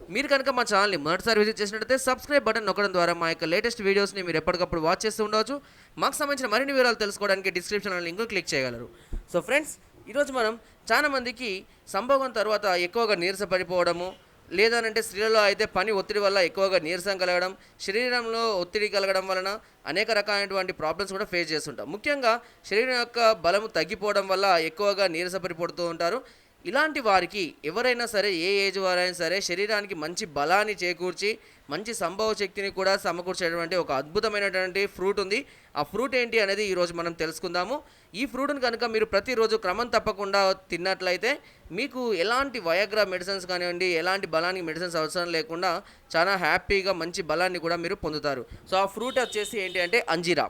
మీరు కనుక మా ఛానల్ని మొదటిసారి విజిట్ చేసినట్లయితే సబ్స్క్రైబ్ బటన్ నొక్కడం ద్వారా మా యొక్క లేటెస్ట్ వీడియోస్ని మీరు ఎప్పటికప్పుడు వాచ్ చేస్తూ ఉండవచ్చు. మాకు సంబంధించిన మరిన్ని వివరాలు తెలుసుకోవడానికి డిస్క్రిప్షన్ లింక్ క్లిక్ చేయగలరు. సో ఫ్రెండ్స్ ఈరోజు మనం చాలా మందికి సంభోగం తర్వాత ఎక్కువగా నీరస పడిపోవడము లేదనంటే స్త్రీలలో అయితే పని ఒత్తిడి వల్ల ఎక్కువగా నీరసం కలగడం శరీరంలో ఒత్తిడి కలగడం వలన అనేక రకాలైనటువంటి ప్రాబ్లమ్స్ కూడా ఫేస్ చేస్తుంటాం. ముఖ్యంగా శరీరం యొక్క బలము తగ్గిపోవడం వల్ల ఎక్కువగా నీరసపడిపోతూ ఉంటారు. ఇలాంటి వారికి ఎవరైనా సరే ఏ ఏజ్ వారైనా సరే శరీరానికి మంచి బలాన్ని చేకూర్చి మంచి సంభవ శక్తిని కూడా సమకూర్చేటువంటి ఒక అద్భుతమైనటువంటి ఫ్రూట్ ఉంది. ఆ ఫ్రూట్ ఏంటి అనేది ఈరోజు మనం తెలుసుకుందాము. ఈ ఫ్రూట్ని కనుక మీరు ప్రతిరోజు క్రమం తప్పకుండా తిన్నట్లయితే మీకు ఎలాంటి వయగ్రా మెడిసిన్స్ కానివ్వండి ఎలాంటి బలానికి మెడిసిన్స్ అవసరం లేకుండా చాలా హ్యాపీగా మంచి బలాన్ని కూడా మీరు పొందుతారు. సో ఆ ఫ్రూట్ వచ్చేసి ఏంటి అంటే అంజీరా.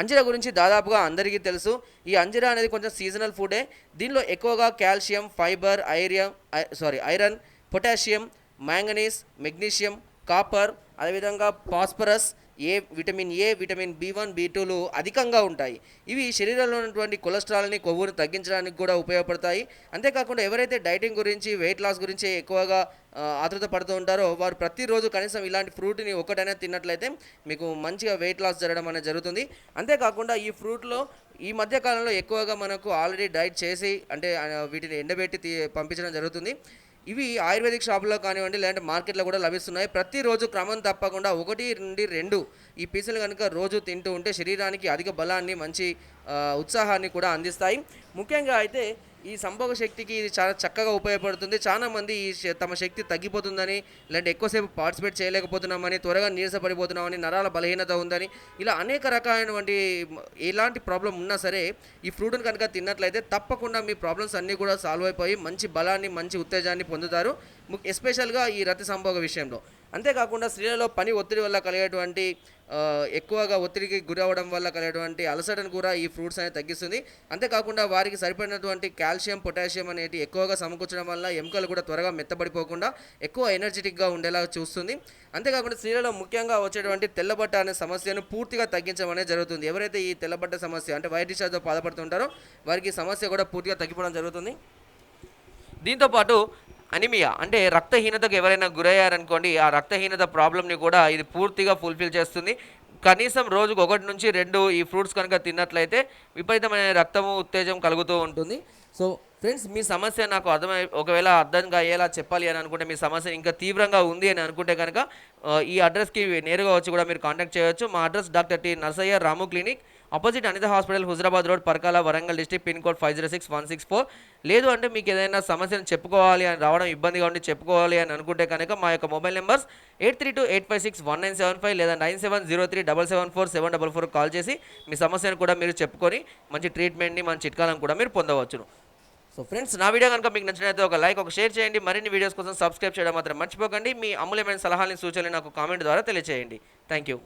అంజీరా గురించి దాదాపుగా అందరికీ తెలుసు. ఈ అంజీరా అనేది కొంచెం సీజనల్ ఫుడే దీనిలో ఎక్కువగా calcium fibre ఐరియం sorry iron potassium manganese magnesium copper అదేవిధంగా phosphorus A vitamin A vitamin B one B tool అధికంగా ఉంటాయి. ఇవి శరీరంలో ఉన్నటువంటి కొలెస్ట్రాల్ని కొవ్వును తగ్గించడానికి కూడా ఉపయోగపడతాయి. అంతేకాకుండా ఎవరైతే డైటింగ్ గురించి వెయిట్ లాస్ గురించి ఎక్కువగా ఆతృత పడుతూ ఉంటారో వారు ప్రతిరోజు కనీసం ఇలాంటి ఫ్రూట్ని ఒకటైనా తిన్నట్లయితే మీకు మంచిగా వెయిట్ లాస్ జరగడం అనేది జరుగుతుంది. అంతేకాకుండా ఈ ఫ్రూట్లో ఈ మధ్య కాలంలో ఎక్కువగా మనకు ఆల్రెడీ డైట్ చేసి అంటే వీటిని ఎండబెట్టి తీ పంపించడం జరుగుతుంది. ఇవి ఆయుర్వేదిక్ షాపులో కానివ్వండి లేదంటే మార్కెట్లో కూడా లభిస్తున్నాయి. ప్రతిరోజు క్రమం తప్పకుండా ఒకటి నుండి రెండు ఈ పీసులు కనుక రోజు తింటూ ఉంటే శరీరానికి అధిక బలాన్ని మంచి ఉత్సాహాన్ని కూడా అందిస్తాయి. ముఖ్యంగా అయితే ఈ సంభోగ శక్తికి ఇది చాలా చక్కగా ఉపయోగపడుతుంది. చాలా మంది ఈ శ- తమ శక్తి తగ్గిపోతుందని లేదంటే ఎక్కువసేపు పార్టిసిపేట్ చేయలేకపోతున్నామని త్వరగా నీరసపడిపోతున్నామని నరాల బలహీనత ఉందని ఇలా అనేక రకాలైనటువంటి ఎలాంటి ప్రాబ్లం ఉన్నా సరే ఈ ఫ్రూట్ని కనుక తిన్నట్లయితే తప్పకుండా మీ ప్రాబ్లమ్స్ అన్నీ కూడా సాల్వ్ అయిపోయి మంచి బలాన్ని మంచి ఉత్తేజాన్ని పొందుతారు. ఎస్పెషల్గా ఈ రతి సంభోగ విషయంలో. అంతేకాకుండా స్త్రీలలో పని ఒత్తిడి వల్ల కలిగేటువంటి ఎక్కువగా ఒత్తిడికి గురవడం వల్ల కలిగేటువంటి అలసటను కూడా ఈ ఫ్రూట్స్ అనేది తగ్గిస్తుంది. అంతేకాకుండా వారికి సరిపడినటువంటి కాల్షియం పొటాషియం అనేటి ఎక్కువగా సమకూర్చడం వల్ల ఎముకలు కూడా త్వరగా మెత్తబడిపోకుండా ఎక్కువ ఎనర్జెటిక్గా ఉండేలా చూస్తుంది. అంతేకాకుండా స్త్రీలలో ముఖ్యంగా వచ్చేటువంటి తెల్లబట్ట అనే సమస్యను పూర్తిగా తగ్గించడం అనేది జరుగుతుంది. ఎవరైతే ఈ తెల్లబట్ట సమస్య అంటే వైట్ డిశ్చార్జ్తో బాధపడుతుంటారో వారికి సమస్య కూడా పూర్తిగా తగ్గిపోవడం జరుగుతుంది. దీంతోపాటు అనిమియా. అంటే రక్తహీనతకు ఎవరైనా గురయ్యారనుకోండి ఆ రక్తహీనత ప్రాబ్లమ్ని కూడా ఇది పూర్తిగా ఫుల్ఫిల్ చేస్తుంది. కనీసం రోజుకు ఒకటి నుంచి రెండు ఈ ఫ్రూట్స్ కనుక తిన్నట్లయితే విపరీతమైన రక్తము ఉత్తేజం కలుగుతూ ఉంటుంది. సో ఫ్రెండ్స్ మీ సమస్య నాకు అర్థమై ఒకవేళ అర్థంగా అయ్యేలా చెప్పాలి అని అనుకుంటే మీ సమస్య ఇంకా తీవ్రంగా ఉంది అని అనుకుంటే కనుక ఈ అడ్రస్కి నేరుగా వచ్చి కూడా మీరు కాంటాక్ట్ చేయవచ్చు మా address doctor T Narsaiah Ramu clinic. Opposite Anitha hospital Huzurabad road Parkal Warangal district pin code five zero six one six four లేదు అంటే మీకు ఏదైనా సమస్యను చెప్పుకోవాలి అని రావడం ఇబ్బందిగా ఉండి చెప్పుకోవాలి అని అనుకుంటే కనుక మా యొక్క mobile numbers eight three two eight five six one nine seven five లేదా nine seven zero three double seven four seven double four call చేసి మీ సమస్యను కూడా మీరు చెప్పుకొని మంచి ట్రీట్మెంట్ని మంచి చిట్కాలను కూడా మీరు పొందవచ్చును. సో ఫ్రెండ్స్ నా వీడియో కనుక మీకు నచ్చినట్లయితే ఒక లైక్ ఒక షేర్ చేయండి. మరిన్ని వీడియోస్ కోసం సబ్స్క్రైబ్ చేయడం మాత్రం మర్చిపోకండి. మీ అమూల్యమైన సలహాలని సూచనలు నాకు కామెంట్ ద్వారా తెలియజేయండి థ్యాంక్ యూ